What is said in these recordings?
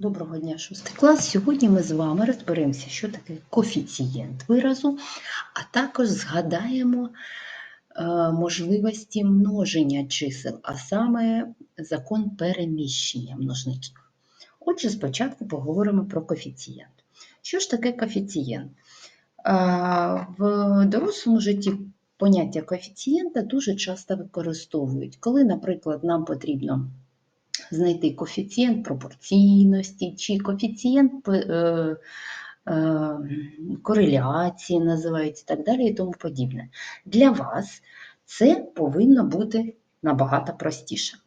Доброго дня, шостий клас. Сьогодні ми з вами розберемося, що таке коефіцієнт виразу, а також згадаємо е, можливості множення чисел, а саме закон переміщення множників. Отже, спочатку поговоримо про коефіцієнт. Що ж таке коефіцієнт? Е, В дорослому житті поняття коефіцієнта дуже часто використовують, коли, наприклад, нам потрібно знайти коефіцієнт пропорційності чи коефіцієнт е, е, кореляції називають і так далі і тому подібне. Для вас це повинно бути набагато простіше.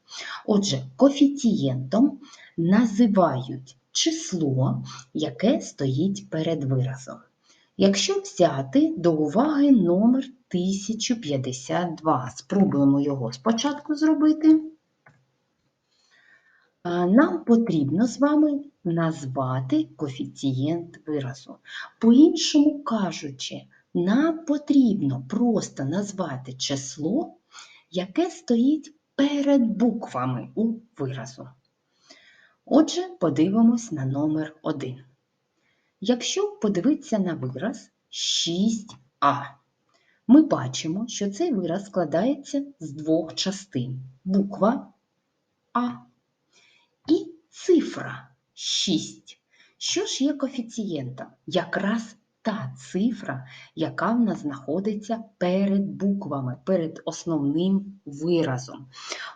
Отже, коефіцієнтом називають число, яке стоїть перед виразом. Якщо взяти до уваги номер 1052, спробуємо його спочатку зробити. Нам потрібно з вами назвати коефіцієнт виразу. По-іншому кажучи, нам потрібно просто назвати число, яке стоїть перед буквами у виразу. Отже, подивимось на номер 1. Якщо подивитися на вираз 6а, ми бачимо, що цей вираз складається з двох частин. Буква А цифра 6. Що ж є коефіцієнтом? Якраз та цифра, яка в нас знаходиться перед буквами, перед основним виразом.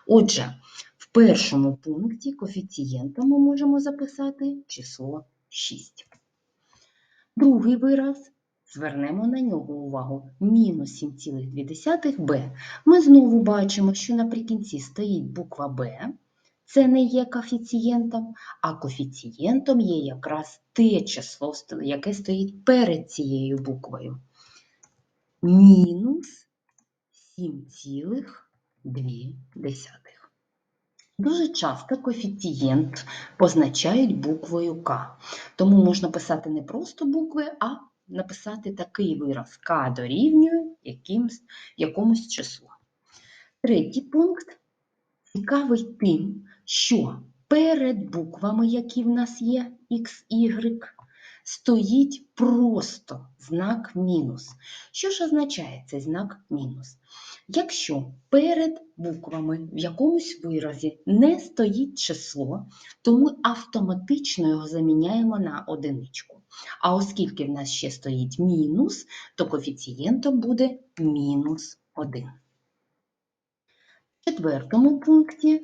Отже, в першому пункті коефіцієнтом ми можемо записати число 6. Другий вираз. Звернемо на нього увагу. Мінус 7,2b. Ми знову бачимо, що наприкінці стоїть буква Б. Це не є коефіцієнтом, а коефіцієнтом є якраз те число, яке стоїть перед цією буквою. Мінус 7,2. Дуже часто коефіцієнт позначають буквою К. Тому можна писати не просто букви, а написати такий вираз К дорівнює якимсь, якомусь числу. Третій пункт цікавий тим, що перед буквами, які в нас є X, Y, стоїть просто знак мінус. Що ж означає цей знак мінус? Якщо перед буквами в якомусь виразі не стоїть число, то ми автоматично його заміняємо на одиничку. А оскільки в нас ще стоїть мінус, то коефіцієнтом буде мінус 1. В четвертому пункті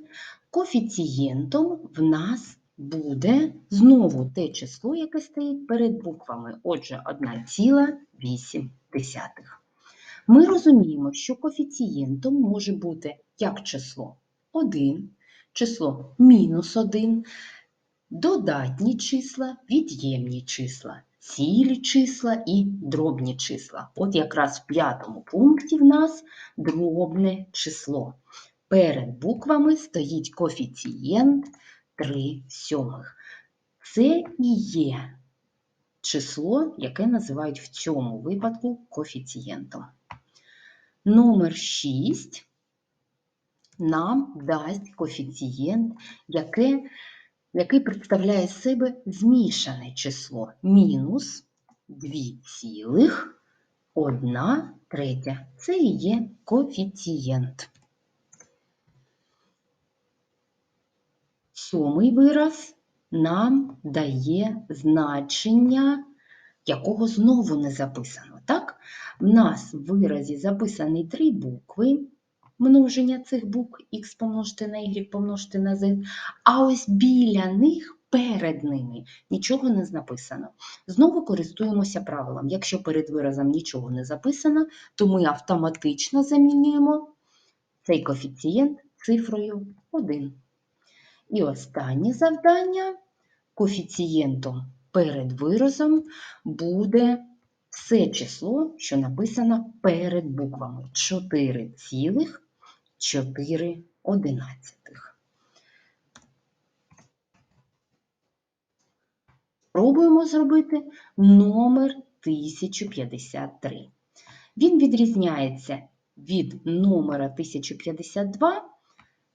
коефіцієнтом в нас буде знову те число, яке стоїть перед буквами. Отже, 1,8. Ми розуміємо, що коефіцієнтом може бути як число 1, число мінус 1, додатні числа, від'ємні числа, цілі числа і дробні числа. От якраз в п'ятому пункті в нас дробне число. Перед буквами стоїть коефіцієнт 3 сьомих. Це і є число, яке називають в цьому випадку коефіцієнтом. Номер 6 нам дасть коефіцієнт, яке, який представляє себе змішане число мінус 2,1 третя. Це і є коефіцієнт. Сьомий вираз нам дає значення, якого знову не записано. Так? В нас в виразі записані три букви, множення цих букв х помножити на y помножити на z, а ось біля них, перед ними, нічого не написано. Знову користуємося правилом. Якщо перед виразом нічого не записано, то ми автоматично замінюємо цей коефіцієнт цифрою 1. І останнє завдання коефіцієнтом перед виразом буде все число, що написано перед буквами 4,4. Пробуємо зробити номер 1053. Він відрізняється від номера 1052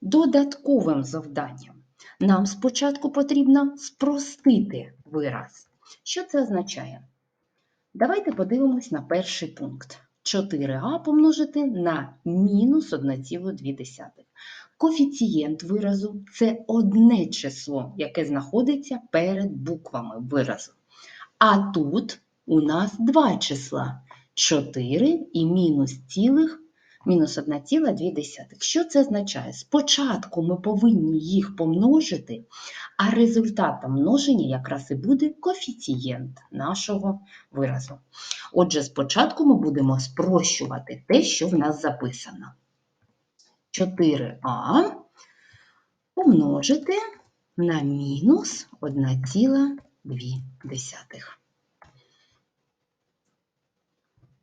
додатковим завданням. Нам спочатку потрібно спростити вираз. Що це означає? Давайте подивимось на перший пункт. 4а помножити на мінус 1,2. Коефіцієнт виразу це одне число, яке знаходиться перед буквами виразу. А тут у нас два числа 4 і мінус цілих мінус 1,2. Що це означає? Спочатку ми повинні їх помножити, а результатом множення якраз і буде коефіцієнт нашого виразу. Отже, спочатку ми будемо спрощувати те, що в нас записано. 4а помножити на мінус 1,2.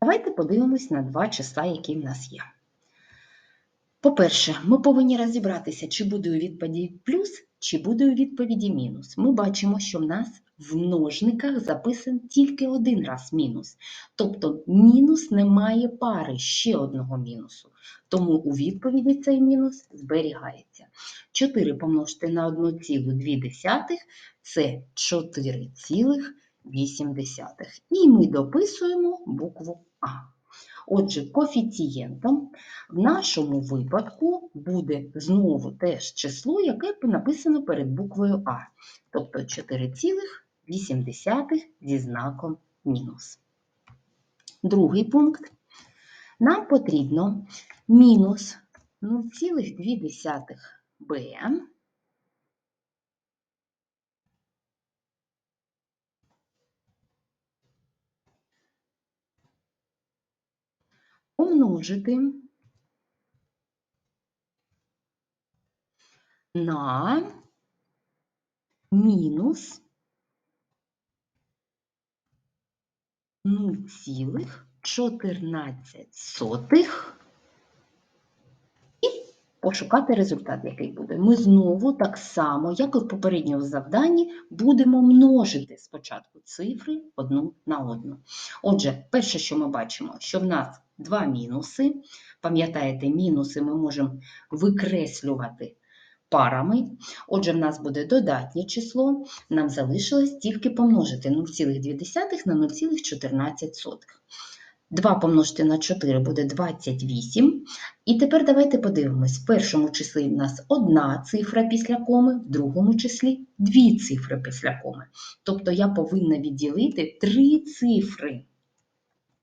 Давайте подивимось на два числа, які в нас є. По-перше, ми повинні розібратися, чи буде у відповіді плюс, чи буде у відповіді мінус. Ми бачимо, що в нас в множниках записан тільки один раз мінус. Тобто мінус не має пари ще одного мінусу. Тому у відповіді цей мінус зберігається. 4 помножити на 1,2 це 4,8. І ми дописуємо букву А. Отже, коефіцієнтом в нашому випадку буде знову теж число, яке написано перед буквою А, тобто 4,8 зі знаком мінус. Другий пункт. Нам потрібно мінус 0,2 помножити на мінус 0,14 і пошукати результат, який буде. Ми знову так само, як і в попередньому завданні, будемо множити спочатку цифри одну на одну. Отже, перше, що ми бачимо, що в нас два мінуси. Пам'ятаєте, мінуси ми можемо викреслювати парами. Отже, в нас буде додатнє число, нам залишилось тільки помножити 0,2 на 0,14. 2 помножити на 4 буде 28. І тепер давайте подивимось. В першому числі в нас одна цифра після коми, в другому числі дві цифри після коми. Тобто я повинна відділити три цифри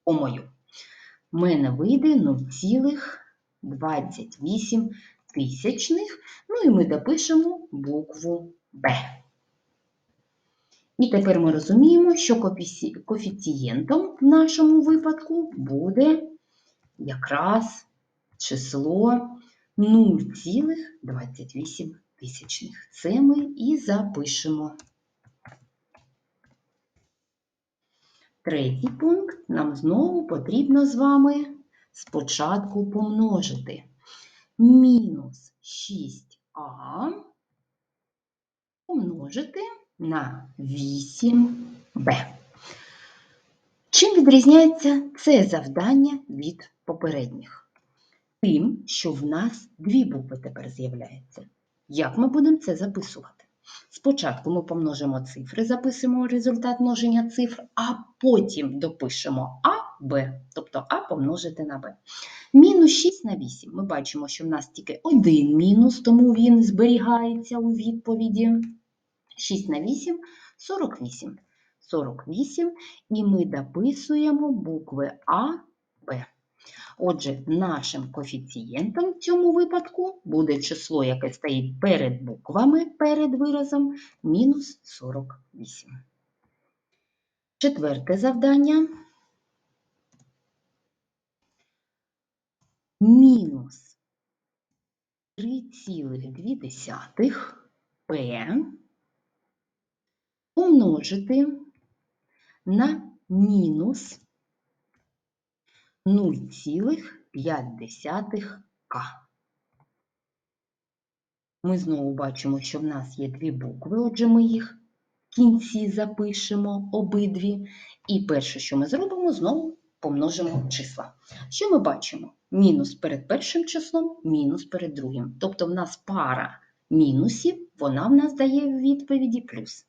комою. У мене вийде 0,28 тисячних. Ну і ми допишемо букву Б. І тепер ми розуміємо, що коефіцієнтом в нашому випадку буде якраз число 0,28. Це ми і запишемо. Третій пункт нам знову потрібно з вами спочатку помножити. Мінус 6а помножити на 8b. Чим відрізняється це завдання від попередніх? Тим, що в нас дві букви тепер з'являються. Як ми будемо це записувати? Спочатку ми помножимо цифри, записуємо результат множення цифр, а потім допишемо А, Б, тобто А помножити на Б. Мінус 6 на 8. Ми бачимо, що в нас тільки один мінус, тому він зберігається у відповіді. 6 на 8 48. 48. І ми дописуємо букви А, Б. Отже, нашим коефіцієнтом в цьому випадку буде число, яке стоїть перед буквами, перед виразом, мінус 48. Четверте завдання. Мінус 3,2 П умножити на мінус 0,5 К. Ми знову бачимо, що в нас є дві букви, отже, ми їх кінці запишемо обидві. І перше, що ми зробимо, знову помножимо числа. Що ми бачимо? Мінус перед першим числом, мінус перед другим. Тобто в нас пара мінусів вона в нас дає в відповіді плюс.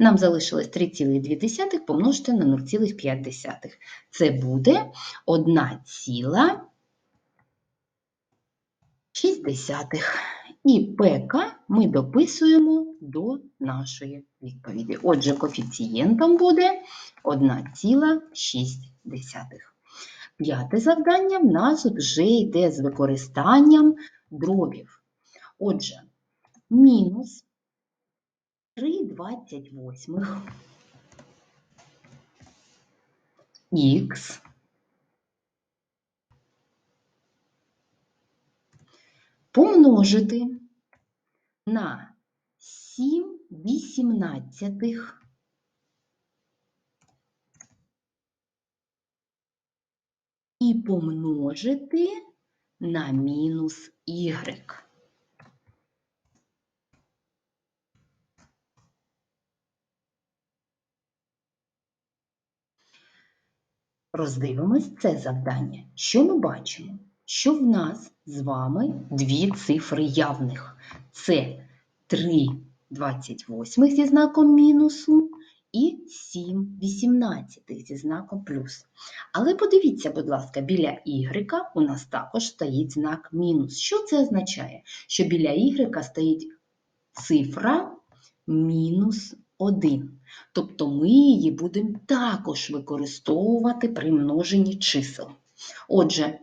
Нам залишилось 3,2 помножити на 0,5. Це буде 1,6. І ПК ми дописуємо до нашої відповіді. Отже, коефіцієнтом буде 1,6. П'яте завдання в нас вже йде з використанням дробів. Отже, мінус 3,28 х помножити на 7 вісімнадцятих і помножити на мінус y. Роздивимось це завдання. Що ми бачимо? Що в нас з вами дві цифри явних. Це 3,28 зі знаком мінусу і 7,18 зі знаком плюс. Але подивіться, будь ласка, біля y у нас також стоїть знак мінус. Що це означає? Що біля y стоїть цифра мінус 1. Тобто ми її будемо також використовувати при множенні чисел. Отже,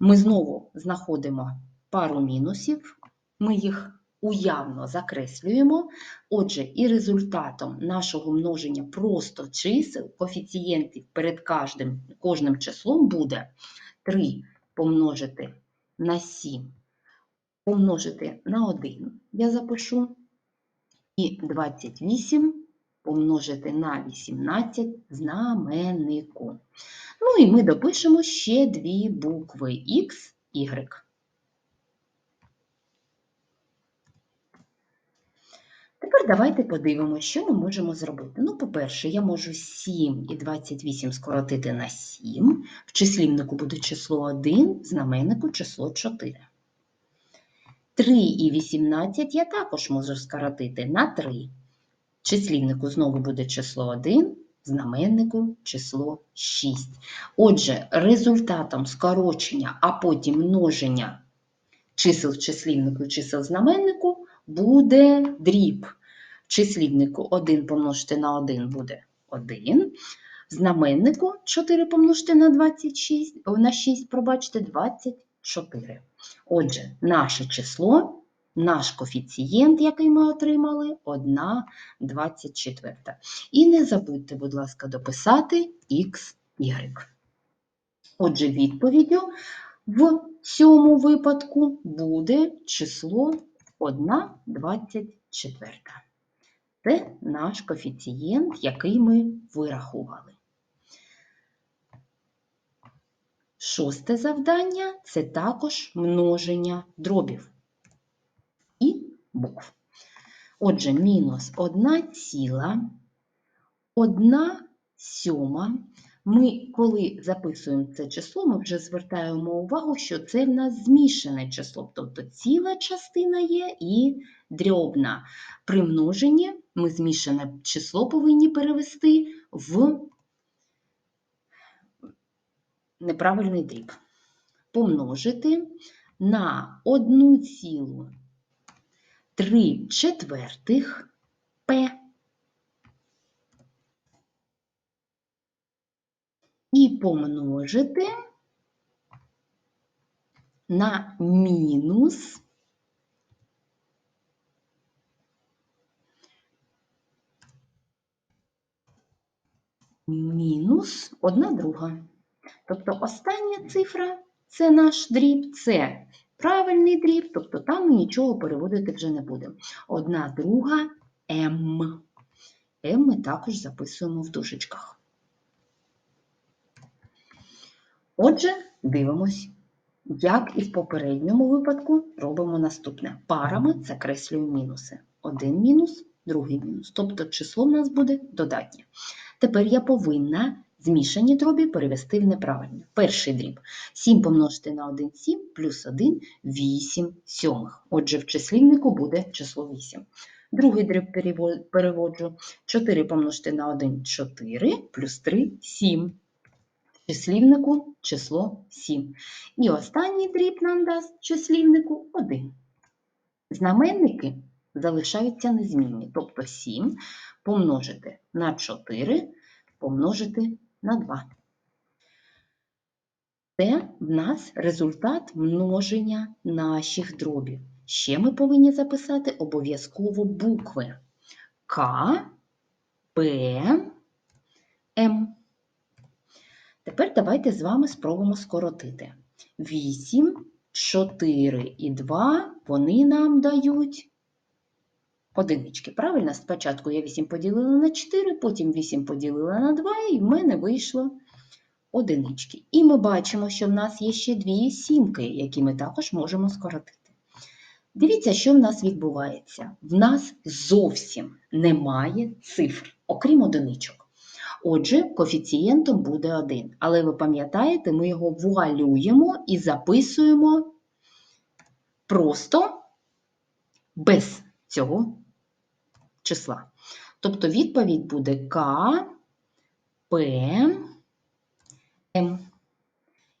ми знову знаходимо пару мінусів, ми їх уявно закреслюємо. Отже, і результатом нашого множення просто чисел, коефіцієнтів перед кожним, кожним числом буде 3 помножити на 7, помножити на 1, я запишу, і 28 помножити на 18 знаменнику. Ну і ми допишемо ще дві букви X, Y. Тепер давайте подивимося, що ми можемо зробити. Ну, по-перше, я можу 7 і 28 скоротити на 7. В числівнику буде число 1, в знаменнику число 4. 3 і 18 я також можу скоротити на 3. В числівнику знову буде число 1, в знаменнику число 6. Отже, результатом скорочення, а потім множення чисел в числівнику і чисел в знаменнику буде дріб. Числівнику 1 помножити на 1 буде 1. Знаменнику 4 помножити на 26, на 6, пробачте, 24. Отже, наше число, наш коефіцієнт, який ми отримали, 1 24. І не забудьте, будь ласка, дописати х, y. Отже, відповіддю в цьому випадку буде число 1,24. Це наш коефіцієнт, який ми вирахували. Шосте завдання це також множення дробів і букв. Отже, мінус 1 ціла, 1 сьома. Ми, коли записуємо це число, ми вже звертаємо увагу, що це в нас змішане число, тобто ціла частина є і дрібна. При множенні ми змішане число повинні перевести в неправильний дріб. Помножити на 1,3 четвертих П і помножити на мінус мінус одна друга. Тобто остання цифра це наш дріб, це правильний дріб, тобто там ми нічого переводити вже не будемо. Одна друга М. М ми також записуємо в дужечках. Отже, дивимось, як і в попередньому випадку робимо наступне. Парами закреслюємо мінуси. Один мінус, другий мінус. Тобто число в нас буде додатнє. Тепер я повинна змішані дробі перевести в неправильне. Перший дріб 7 помножити на 1 – 7, плюс 1 – 8 сьомих. Отже, в числівнику буде число 8. Другий дріб переводжу 4 помножити на 1 – 4, плюс 3 – 7. В числівнику число 7. І останній дріб нам дасть числівнику 1. Знаменники залишаються незмінні, тобто 7 помножити на 4 помножити на 2. Це в нас результат множення наших дробів. Ще ми повинні записати обов'язково букви К, П, М. Тепер давайте з вами спробуємо скоротити. 8, 4 і 2 вони нам дають одинички. Правильно? Спочатку я 8 поділила на 4, потім 8 поділила на 2, і в мене вийшло одинички. І ми бачимо, що в нас є ще дві сімки, які ми також можемо скоротити. Дивіться, що в нас відбувається. В нас зовсім немає цифр, окрім одиничок. Отже, коефіцієнтом буде 1. Але ви пам'ятаєте, ми його вуалюємо і записуємо просто без цього числа. Тобто відповідь буде К, П, М.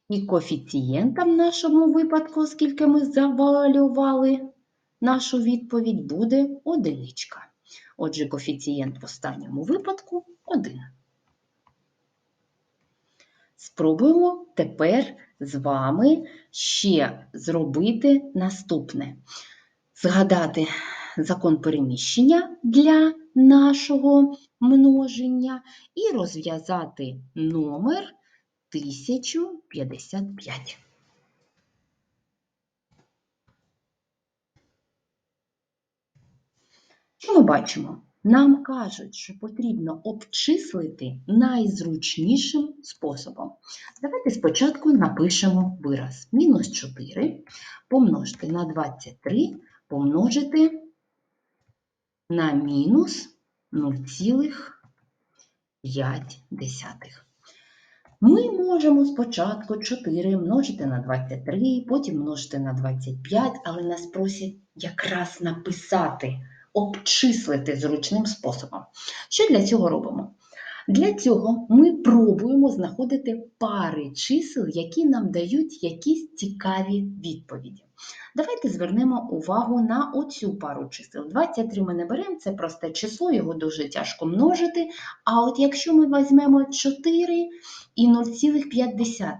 І коефіцієнтом в нашому випадку, оскільки ми завалювали нашу відповідь, буде одиничка. Отже, коефіцієнт в останньому випадку 1. Спробуємо тепер з вами ще зробити наступне. Згадати закон переміщення для нашого множення і розв'язати номер 1055. Що ми бачимо? Нам кажуть, що потрібно обчислити найзручнішим способом. Давайте спочатку напишемо вираз. Мінус 4 помножити на 23 помножити на мінус 0,5. Ми можемо спочатку 4 множити на 23, потім множити на 25, але нас просять якраз написати, обчислити зручним способом. Що для цього робимо? Для цього ми пробуємо знаходити пари чисел, які нам дають якісь цікаві відповіді. Давайте звернемо увагу на оцю пару чисел. 23 ми не беремо, це просте число, його дуже тяжко множити. А от якщо ми візьмемо 4 і 0,5,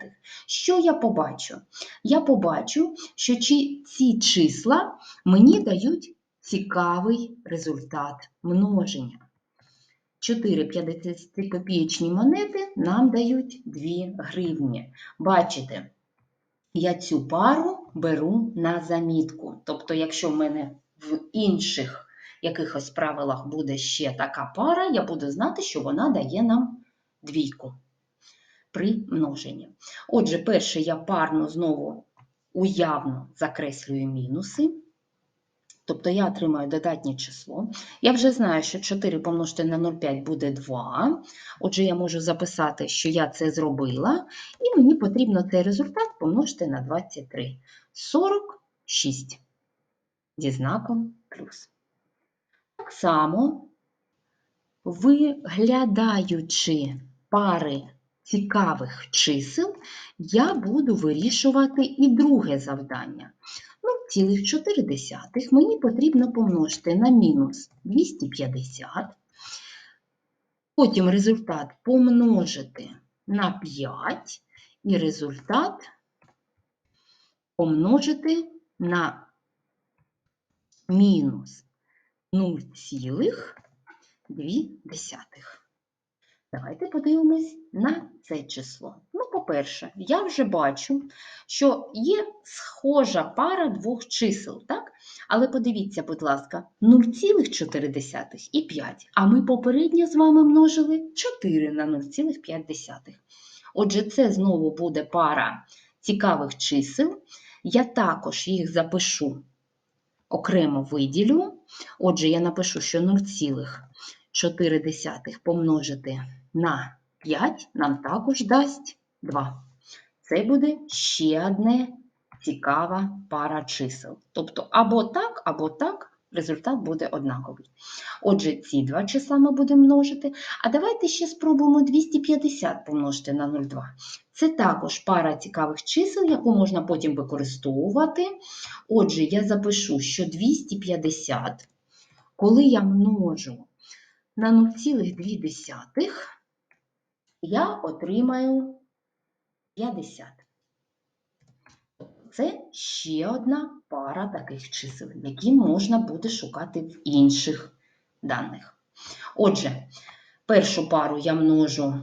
що я побачу? Я побачу, що ці числа мені дають цікавий результат множення. 4 50-копієчні монети нам дають 2 гривні. Бачите, я цю пару беру на замітку. Тобто, якщо в мене в інших якихось правилах буде ще така пара, я буду знати, що вона дає нам двійку при множенні. Отже, перше я парно знову уявно закреслюю мінуси. Тобто я отримаю додатнє число. Я вже знаю, що 4 помножити на 0,5 буде 2. Отже, я можу записати, що я це зробила, і мені потрібно цей результат помножити на 23. 46 зі знаком плюс. Так само, виглядаючи пари цікавих чисел, я буду вирішувати і друге завдання. 0,4 мені потрібно помножити на мінус 250, потім результат помножити на 5 і результат помножити на мінус 0,2. Давайте подивимось на це число. Ну, по-перше, я вже бачу, що є схожа пара двох чисел, так? Але подивіться, будь ласка, 0,4 і 5. А ми попередньо з вами множили 4 на 0,5. Отже, це знову буде пара цікавих чисел. Я також їх запишу окремо виділю. Отже, я напишу, що 0,4 помножити на 5 нам також дасть 2. Це буде ще одне цікава пара чисел. Тобто або так, або так, результат буде однаковий. Отже, ці два числа ми будемо множити. А давайте ще спробуємо 250 помножити на 0,2. Це також пара цікавих чисел, яку можна потім використовувати. Отже, я запишу, що 250, коли я множу на 0,2, я отримаю 50. Це ще одна пара таких чисел, які можна буде шукати в інших даних. Отже, першу пару я множу,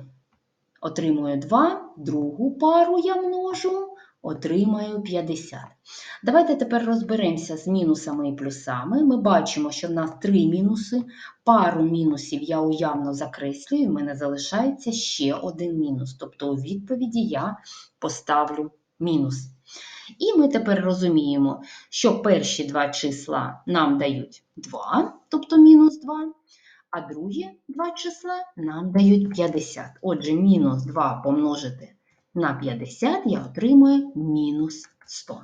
отримую 2, другу пару я множу, отримаю 50. Давайте тепер розберемося з мінусами і плюсами. Ми бачимо, що в нас три мінуси. Пару мінусів я уявно закреслюю, і в мене залишається ще один мінус. Тобто у відповіді я поставлю мінус. І ми тепер розуміємо, що перші два числа нам дають 2, тобто мінус 2, а другі два числа нам дають 50. Отже, мінус 2 помножити на 50 я отримую мінус 100.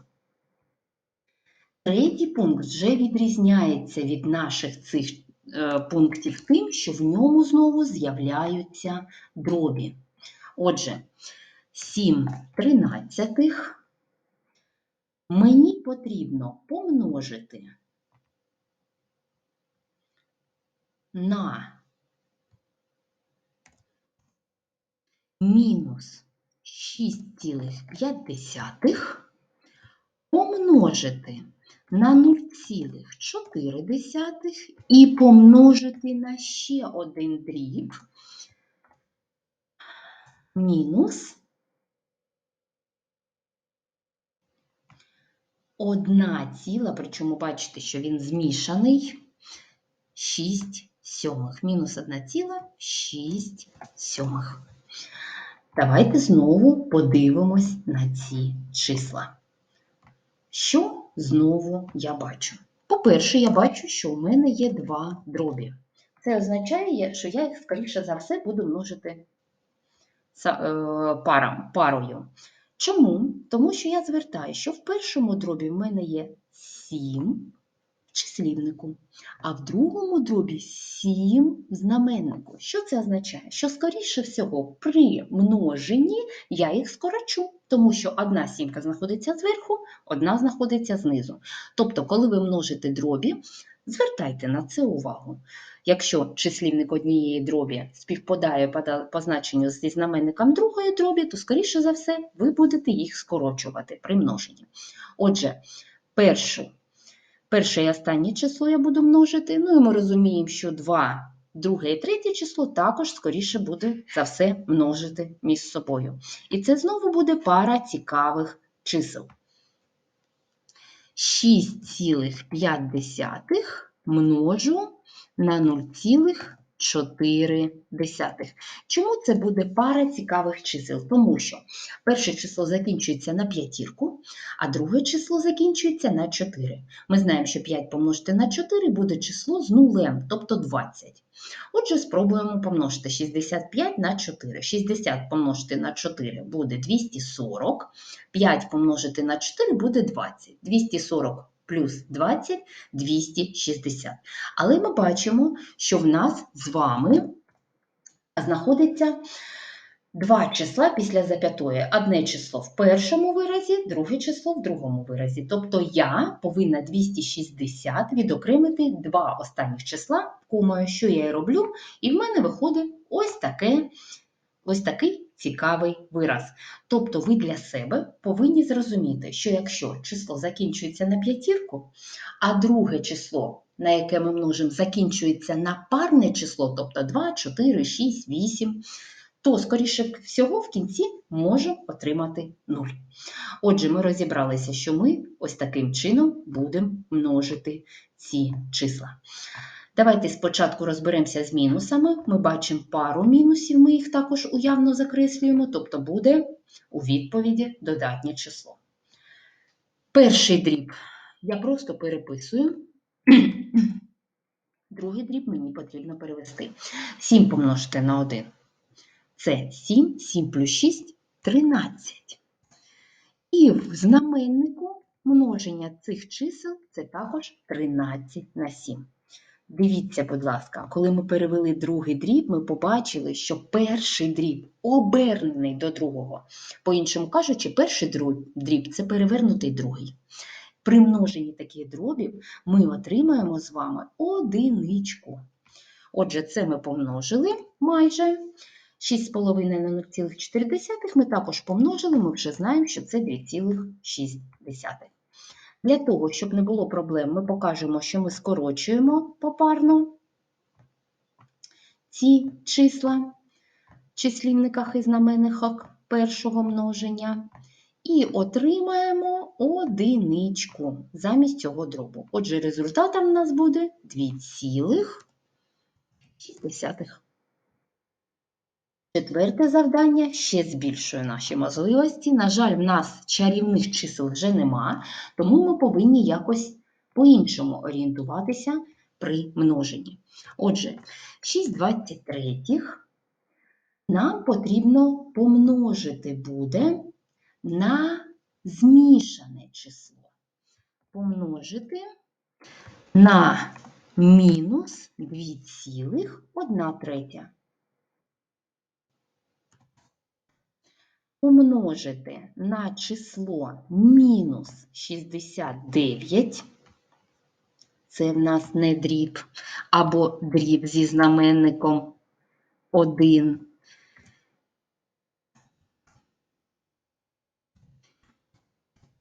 Третій пункт вже відрізняється від наших цих е, пунктів тим, що в ньому знову з'являються дробі. Отже, 7 тринадцятих мені потрібно помножити на мінус 6,5 помножити на 0,4 і помножити на ще один дріб мінус одна ціла, причому бачите, що він змішаний 6 сьомих. Мінус 1 ціла 6 сьомих. Давайте знову подивимось на ці числа. Що знову я бачу? По-перше, я бачу, що у мене є два дробі. Це означає, що я їх, скоріше за все, буду множити е, парою. Чому? Тому що я звертаю, що в першому дробі в мене є 7 числівнику, а в другому дробі 7 в знаменнику. Що це означає? Що, скоріше всього, при множенні я їх скорочу, тому що одна сімка знаходиться зверху, одна знаходиться знизу. Тобто, коли ви множите дробі, звертайте на це увагу. Якщо числівник однієї дробі співпадає по значенню зі знаменником другої дробі, то, скоріше за все, ви будете їх скорочувати при множенні. Отже, першу, перше і останнє число я буду множити, ну і ми розуміємо, що 2, друге і третє число також скоріше буде за все множити між собою. І це знову буде пара цікавих чисел. 6,5 множу на 0,4. Чому це буде пара цікавих чисел? Тому що перше число закінчується на п'ятірку, а друге число закінчується на 4. Ми знаємо, що 5 помножити на 4 буде число з нулем, тобто 20. Отже, спробуємо помножити 65 на 4. 60 помножити на 4 буде 240, 5 помножити на 4 буде 20. 240 плюс 20 – 260. Але ми бачимо, що в нас з вами знаходиться два числа після зап'ятої. Одне число в першому виразі, друге число в другому виразі. Тобто я повинна 260 відокремити два останніх числа, комою, що я і роблю, і в мене виходить ось таке, ось такий цікавий вираз. Тобто ви для себе повинні зрозуміти, що якщо число закінчується на п'ятірку, а друге число, на яке ми множимо, закінчується на парне число, тобто 2, 4, 6, 8, то, скоріше всього, в кінці можемо отримати 0. Отже, ми розібралися, що ми ось таким чином будемо множити ці числа. Давайте спочатку розберемося з мінусами. Ми бачимо пару мінусів, ми їх також уявно закреслюємо, тобто буде у відповіді додатнє число. Перший дріб я просто переписую. Другий дріб мені потрібно перевести. 7 помножити на 1. Це 7, 7 плюс 6 13. І в знаменнику множення цих чисел це також 13 на 7. Дивіться, будь ласка, коли ми перевели другий дріб, ми побачили, що перший дріб обернений до другого. По-іншому кажучи, перший дріб це перевернутий другий. При множенні таких дробів ми отримаємо з вами одиничку. Отже, це ми помножили майже. 6,5 на 0,4 ми також помножили, ми вже знаємо, що це 2,6. Для того, щоб не було проблем, ми покажемо, що ми скорочуємо попарно ці числа числівниках і знаменниках першого множення. І отримаємо одиничку замість цього дробу. Отже, результатом у нас буде 2,6. Четверте завдання ще збільшує наші можливості. На жаль, в нас чарівних чисел вже нема, тому ми повинні якось по-іншому орієнтуватися при множенні. Отже, 6 23 нам потрібно помножити буде на змішане число. Помножити на мінус 2,1 третя. Помножити на число мінус 69. Це в нас не дріб, або дріб зі знаменником 1.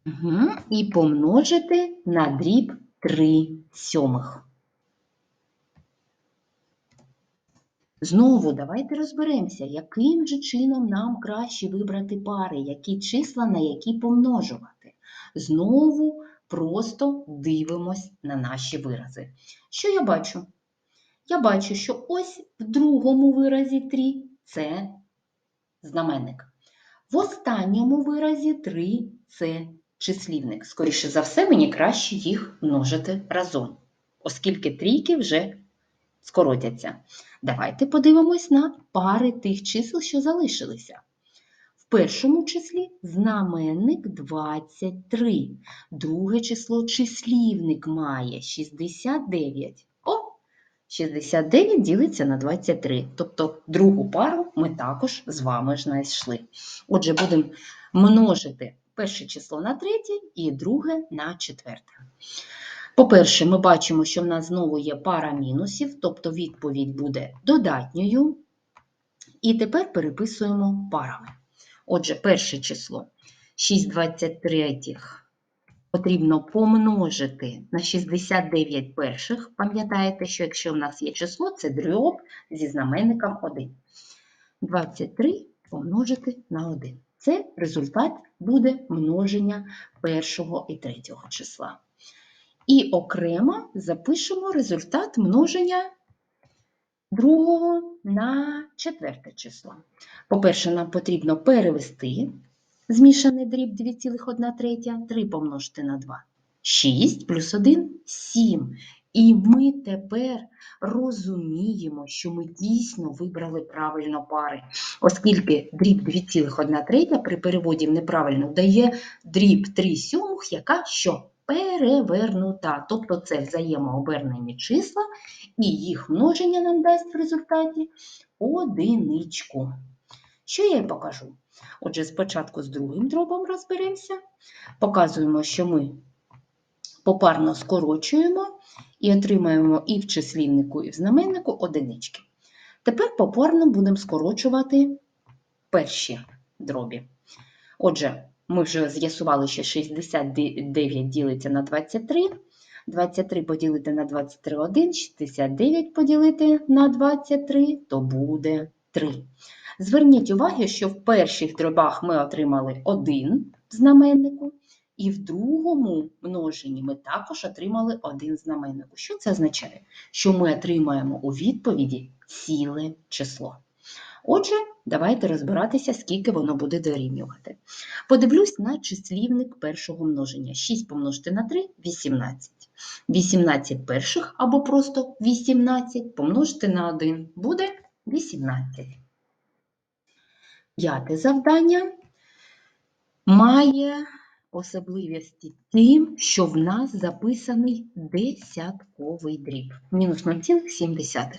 Угу. І помножити на дріб 3 сьомих. Знову давайте розберемося, яким же чином нам краще вибрати пари, які числа на які помножувати. Знову просто дивимось на наші вирази. Що я бачу? Я бачу, що ось в другому виразі 3 це знаменник. В останньому виразі 3 це числівник. Скоріше за все, мені краще їх множити разом, оскільки трійки вже скоротяться. Давайте подивимось на пари тих чисел, що залишилися. В першому числі знаменник 23. Друге число числівник має 69. О, 69 ділиться на 23. Тобто другу пару ми також з вами знайшли. Отже, будемо множити перше число на третє і друге на четверте. По-перше, ми бачимо, що в нас знову є пара мінусів, тобто відповідь буде додатньою. І тепер переписуємо парами. Отже, перше число 6,23 потрібно помножити на 69 перших. Пам'ятаєте, що якщо в нас є число, це дріб зі знаменником 1. 23 помножити на 1. Це результат буде множення першого і третього числа. І окремо запишемо результат множення другого на четверте число. По-перше, нам потрібно перевести змішаний дріб 2,1 третя, 3 помножити на 2. 6 плюс 1 – 7. І ми тепер розуміємо, що ми дійсно вибрали правильно пари, оскільки дріб 2,1 третя при переводі в неправильно дає дріб 3 сьомих, яка що? Перевернута. Тобто це взаємообернені числа, і їх множення нам дасть в результаті одиничку. Що я й покажу? Отже, спочатку з другим дробом розберемося. Показуємо, що ми попарно скорочуємо і отримаємо і в числівнику, і в знаменнику одинички. Тепер попарно будемо скорочувати перші дробі. Отже, ми вже з'ясували, що 69 ділиться на 23. 23 поділити на 23 – 1, 69 поділити на 23, то буде 3. Зверніть увагу, що в перших дробах ми отримали 1 в знаменнику, і в другому множенні ми також отримали 1 знаменнику. Що це означає? Що ми отримаємо у відповіді ціле число. Отже, давайте розбиратися, скільки воно буде дорівнювати. Подивлюсь на числівник першого множення. 6 помножити на 3 – 18. 18 перших або просто 18 помножити на 1 буде 18. П'яте завдання має особливості тим, що в нас записаний десятковий дріб. Мінус 0,7.